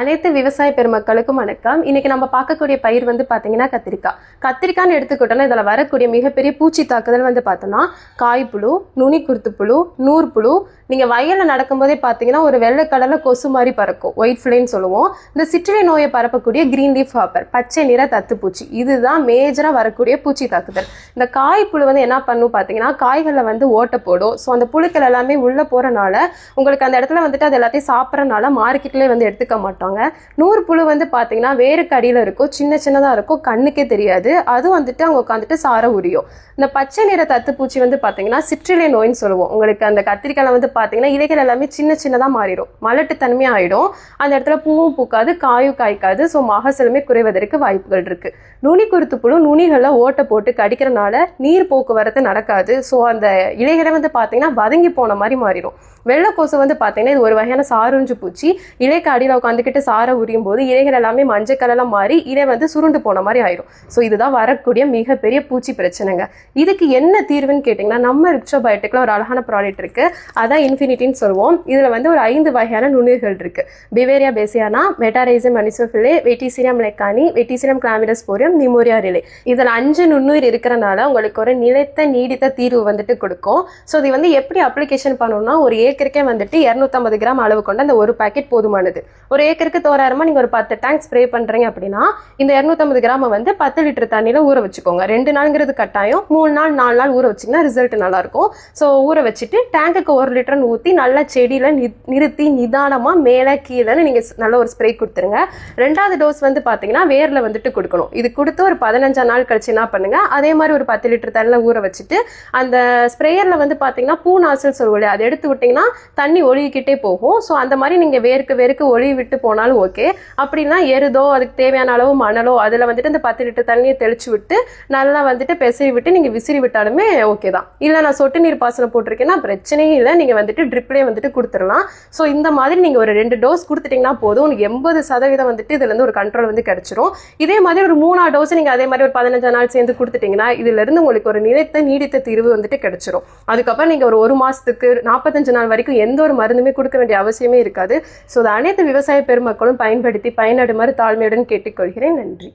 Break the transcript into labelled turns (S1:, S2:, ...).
S1: அனைத்து விவசாய பெருமக்களுக்கும் வணக்கம். இன்னைக்கு நம்ம பார்க்கக்கூடிய பயிர் வந்து பார்த்தீங்கன்னா கத்திரிக்காய். கத்திரிக்காய்னு எடுத்துக்கிட்டோம்னா இதில் வரக்கூடிய மிகப்பெரிய பூச்சி தாக்குதல் வந்து பார்த்தோம்னா காய்ப்புழு நுனி குருத்துப்புழு நூற்புழு. நீங்கள் வயலில் நடக்கும்போதே பார்த்தீங்கன்னா ஒரு வெள்ளை கலரில் கொசு மாதிரி பறக்கும். ஒயிட் ஃப்ளேன்னு சொல்லுவோம். இந்த சிற்றிலை நோயை பரப்பக்கூடிய கிரீன் லீஃப் ஹாப்பர் பச்சை நிற தத்துப்பூச்சி இதுதான் மேஜராக வரக்கூடிய பூச்சி தாக்குதல். இந்த காய்ப்புழு வந்து என்ன பண்ணும் பார்த்தீங்கன்னா காய்களில் வந்து ஓட்ட போடும். ஸோ அந்த புழுக்கள் எல்லாமே உள்ளே போகிறனால உங்களுக்கு அந்த இடத்துல வந்துட்டு அது எல்லாத்தையும் சாப்பிட்றனால மார்க்கெட்லேயே வந்து எடுத்துக்க மாட்டோம். மாட்டாங்க. நூறு புழு வந்து பார்த்தீங்கன்னா வேருக்கு அடியில் இருக்கும். சின்ன சின்னதாக இருக்கும். கண்ணுக்கே தெரியாது. அது வந்துட்டு அவங்க உட்காந்துட்டு சார உரியும். இந்த பச்சை நிற தத்துப்பூச்சி வந்து பார்த்தீங்கன்னா சிற்றிலை நோயின்னு சொல்லுவோம். உங்களுக்கு அந்த கத்திரிக்காயில் வந்து பார்த்தீங்கன்னா இலைகள் எல்லாமே சின்ன சின்னதாக மாறிடும். மலட்டு தன்மையாக ஆயிடும். அந்த இடத்துல பூவும் பூக்காது காயும் காய்க்காது. ஸோ மகசூலுமே குறைவதற்கு வாய்ப்புகள் இருக்குது நுனி குருத்து புழு நுனிகளில் ஓட்டை போட்டு கடிக்கிறனால நீர் போக்குவரத்து நடக்காது. ஸோ அந்த இலைகளை வந்து பார்த்தீங்கன்னா வதங்கி போன மாதிரி மாறிடும். வெள்ளைக்கோசு வந்து பார்த்தீங்கன்னா இது ஒரு வகையான சாருஞ்சு பூச்சி. இலைக்கு அடியில் உட்காந்துக்கிட்டு சாரை உரியும் போது இலைகள் எல்லாமே மஞ்சள் கலரில் மாறி இலை வந்து சுருண்டு போன மாதிரி ஆயிரும். ஸோ இதுதான் வரக்கூடிய மிகப்பெரிய பூச்சி பிரச்சனைங்க. இதுக்கு என்ன தீர்வுன்னு கேட்டிங்கன்னா நம்ம ரிக்ஷோபயோட்டிக்கில் ஒரு அழகான ப்ராடக்ட் இருக்கு. அதான் இன்ஃபினிட்டின்னு சொல்லுவோம். இதில் வந்து ஒரு ஐந்து வகையான நுண்ணுயிர்கள் இருக்குது Beauveria bassiana Metarhizium anisopliae Verticillium lecanii Verticillium chlamydosporium Nomuraea rileyi இதில் அஞ்சு நுண்ணுயிர் இருக்கிறனால உங்களுக்கு ஒரு நிலைத்த நீடித்த தீர்வு வந்துட்டு கொடுக்கும். ஸோ இது வந்து எப்படி அப்ளிகேஷன் பண்ணணும்னா ஒரு ஏக்கருக்கே வந்துட்டு இரநூத்தம்பது கிராம் அளவு கொண்ட அந்த ஒரு பாக்கெட் போதுமானது. ஒரு ஏக்கர் ஏக்கருக்கு தோராயிரமா நீங்கள் ஒரு பத்து டேங்க் ஸ்ப்ரே பண்ணுறீங்க அப்படின்னா இந்த இரநூத்தம்பது கிராமை வந்து பத்து லிட்டர் தண்ணியில் ஊற வச்சுக்கோங்க. ரெண்டு நாளுங்கிறது கட்டாயம். மூணு நாள் நாலு நாள் ஊற வச்சிங்கன்னா ரிசல்ட் நல்லாயிருக்கும். ஸோ ஊற வச்சுட்டு டேங்குக்கு ஒரு லிட்டர்னு ஊற்றி நல்லா செடியில் நிறுத்தி நிதானமாக மேலே கீழேன்னு நீங்கள் நல்ல ஒரு ஸ்ப்ரே கொடுத்துருங்க. ரெண்டாவது டோஸ் வந்து பார்த்தீங்கன்னா வேரில் வந்துட்டு கொடுக்கணும். இது கொடுத்து ஒரு பதினஞ்சாம் நாள் கழிச்சு என்ன பண்ணுங்க? அதே மாதிரி ஒரு பத்து லிட்டர் தண்ணியில் ஊற வச்சுட்டு அந்த ஸ்ப்ரேயரில் வந்து பார்த்தீங்கன்னா பூ நாசல் சொல்லுவோம் இல்லையா? அதை எடுத்து விட்டிங்கன்னா தண்ணி ஒழுகிக்கிட்டே போகும். ஸோ அந்த மாதிரி நீங்கள் வேருக்கு வேருக்கு ஒழுகி விட்டு போனாலும் ஓகே அப்படின்னா எருதோ அதுக்கு தேவையான அளவு மணலோ அதில் வந்துட்டு இந்த பத்து லிட்டர் தண்ணியை தெளிச்சு விட்டு நல்லா வந்துட்டு பெசரி விட்டு நீங்கள் விசிறி விட்டாலுமே ஓகே தான். இல்லை நான் சொட்டு நீர் பாசனம் போட்டிருக்கேன்னா பிரச்சனையும் இல்லை. நீங்கள் வந்துட்டு ட்ரிப்லேயே வந்துட்டு கொடுத்துடலாம். ஸோ இந்த மாதிரி நீங்கள் ஒரு ரெண்டு டோஸ் கொடுத்துட்டிங்கன்னா போதும். உங்களுக்கு எண்பது சதவீதம் வந்துட்டு இதுலேருந்து ஒரு கண்ட்ரோல் வந்து கிடைச்சிரும். இதே மாதிரி ஒரு மூணாவது டோஸ் நீங்கள் அதே மாதிரி ஒரு பதினஞ்சு நாள் சேர்ந்து கொடுத்துட்டீங்கன்னா இதுலேருந்து உங்களுக்கு ஒரு நிலைத்த நீடித்த தீர்வு வந்துட்டு கிடைச்சிரும். அதுக்கப்புறம் நீங்கள் ஒரு ஒரு மாதத்துக்கு நாற்பத்தஞ்சு நாள் வரைக்கும் எந்த ஒரு மருந்துமே கொடுக்க வேண்டிய அவசியமே இருக்காது. ஸோ அதை அனைத்து விவசாய பெருமக்களும் பயன்படுத்தி பயனடுமாறு தாழ்மையுடன் கேட்டுக்கொள்கிறேன். நன்றி.